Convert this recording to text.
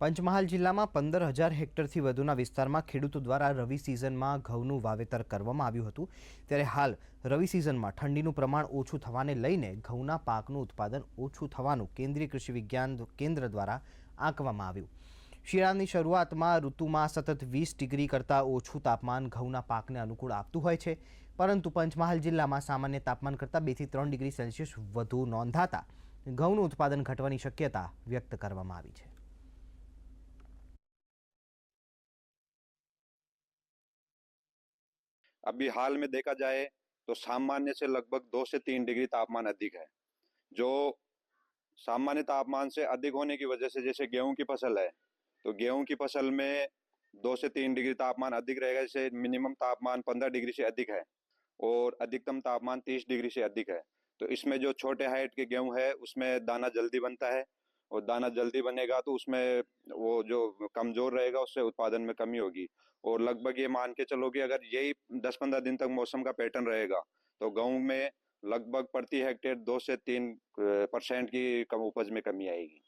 પંચમહાલ જિલ્લામાં પંદર હજાર હેક્ટરથી વધુના વિસ્તારમાં ખેડૂતો દ્વારા રવિ સિઝનમાં ઘઉંનું વાવેતર કરવામાં આવ્યું હતું. ત્યારે હાલ રવિ સિઝનમાં ઠંડીનું પ્રમાણ ઓછું થવાને લઈને ઘઉંના પાકનું ઉત્પાદન ઓછું થવાનું કેન્દ્રીય કૃષિ વિજ્ઞાન કેન્દ્ર દ્વારા આંકવામાં આવ્યું. શિયાળાની શરૂઆતમાં ઋતુમાં સતત વીસ ડિગ્રી કરતાં ઓછું તાપમાન ઘઉંના પાકને અનુકૂળ આપતું હોય છે. પરંતુ પંચમહાલ જિલ્લામાં સામાન્ય તાપમાન કરતાં બેથી ત્રણ ડિગ્રી સેલ્સિયસ વધુ નોંધાતા ઘઉંનું ઉત્પાદન ઘટવાની શક્યતા વ્યક્ત કરવામાં આવી છે. अभी हाल में देखा जाए तो सामान्य से लगभग दो से तीन डिग्री तापमान अधिक है, जो सामान्य तापमान से अधिक होने की वजह से जैसे गेहूँ की फ़सल है तो गेहूँ की फ़सल में दो से तीन डिग्री तापमान अधिक रहेगा, जैसे मिनिमम तापमान पंद्रह डिग्री से अधिक है और अधिकतम तापमान तीस डिग्री से अधिक है। तो इसमें जो छोटे हाइट के गेहूँ है, उसमें दाना जल्दी बनता है और दाना जल्दी बनेगा तो उसमें वो जो कमज़ोर रहेगा उससे उत्पादन में कमी होगी। और लगभग ये मान के चलो कि अगर यही दस पंद्रह दिन तक मौसम का पैटर्न रहेगा तो गेहूँ में लगभग प्रति हेक्टेयर दो से तीन परसेंट की कम उपज में कमी आएगी।